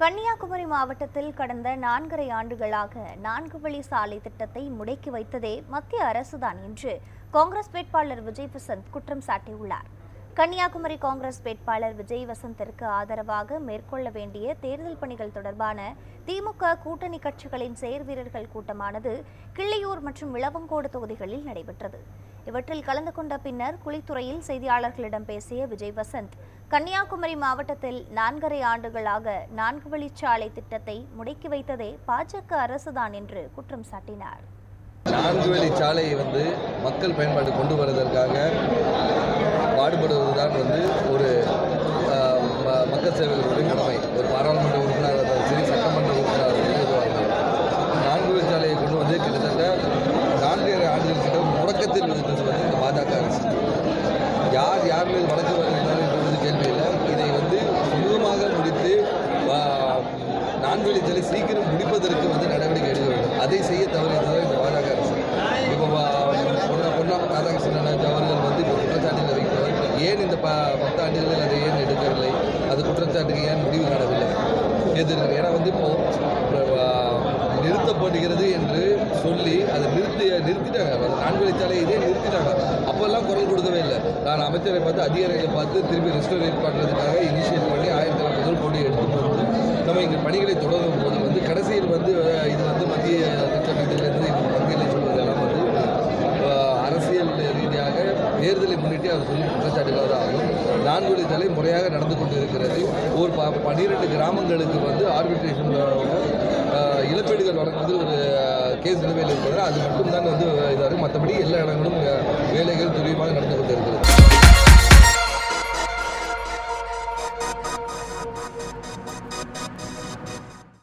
கன்னியாகுமரி மாவட்டத்தில் கடந்த நான்கரை ஆண்டுகளாக நான்கு வழி சாலை திட்டத்தை முடக்கி வைத்ததே மத்திய அரசுதான் என்று காங்கிரஸ் வேட்பாளர் விஜய் வசந்த் குற்றம் சாட்டியுள்ளார். கன்னியாகுமரி காங்கிரஸ் வேட்பாளர் விஜய் வசந்திற்கு ஆதரவாக மேற்கொள்ள வேண்டிய தேர்தல் பணிகள் தொடர்பான திமுக கூட்டணி கட்சிகளின் செயற்வீரர்கள் கூட்டமானது கிள்ளியூர் மற்றும் விளவங்கோடு தொகுதிகளில் நடைபெற்றது. இவற்றில் கலந்து கொண்ட பின்னர் குளித்துறையில் செய்தியாளர்களிடம் பேசிய விஜய் வசந்த் கன்னியாகுமரி மாவட்டத்தில் நான்கரை ஆண்டுகளாக நான்கு வழிச்சாலை திட்டத்தை முடக்கி வைத்ததே பாஜக அரசுதான் என்று குற்றம் சாட்டினார். நான்கு வழி சாலையை வந்து மக்கள் பயன்பாடு கொண்டு வருவதற்காக பாடுபடுவதுதான் வந்து ஒரு ம- மக்கள் சேவைகளுடைய கடமை. ஒரு பாராளுமன்ற உறுப்பினர் இருந்தாலும் சரி சட்டமன்ற உறுப்பினர் இருந்தாலும் நான்கு வழி சாலையை கொண்டு வந்து கிட்டத்தட்ட நான்கரை ஆண்டுகள் கிட்ட முடக்கத்தில் இருந்தது வந்து இந்த பாஜக அரசு. யார் யார் மீது வழக்கு வருகிறார் என்பது கேள்வி இல்லை. இதை வந்து சுமூகமாக முடித்து நான்கு வழி சாலை சீக்கிரம் முடிப்பதற்கு வந்து நடவடிக்கை எடுக்க வேண்டும். அதை செய்ய தவறியது இந்த பாஜக அரசு இப்போ பொன்னா பொன்னா ராதாகிருஷ்ணன் அவர்கள் வந்து இப்போ குற்றச்சாட்டுகள் வைத்தவர் ஏன் இந்த ப பத்து ஆண்டுகளில் அதை ஏன் எடுக்கவில்லை? அது குற்றச்சாட்டுக்கு ஏன் முடிவு காணவில்லை? எதிர்க்கிறது ஏன்னா வந்து இப்போ நிறுத்தப்படுகிறது என்று சொல்லி அதை நிறுத்தி நிறுத்திட்டாங்க. அந்த நான்கு வழிச்சாலை இதே நிறுத்திட்டாங்க. அப்போல்லாம் குரல் கொடுக்கவே இல்லை. நான் அமைச்சரை பார்த்து அதிகாரிகளை பார்த்து திருப்பி ரெஸ்டோரேட் பண்ணுறதுக்காக இனிஷியேட் பண்ணி ஆயிரத்தி ஐநூறு கோடி எடுத்து வந்து நம்ம இங்கே பணிகளை தொடரும் போது வந்து கடைசியில் வந்து இது வந்து மத்திய தேர்தலை முன்னிட்டு அவர் சொல்லி குற்றச்சாட்டுகள் தான் ஆகும் நான்கு முறையாக நடந்து கொண்டு இருக்கிறது ஒரு ப பன்னிரெண்டு கிராமங்களுக்கு வந்து ஆர்பிட்ரேஷன் இழப்பீடுகள் வழங்குவதில் ஒரு கேஸ் நிலுவையில் இருக்கிறது. அது மட்டும்தான் வந்து இதாக மற்றபடி எல்லா இடங்களும் வேலைகள் துரிதமாக நடந்து கொண்டிருக்கிறது.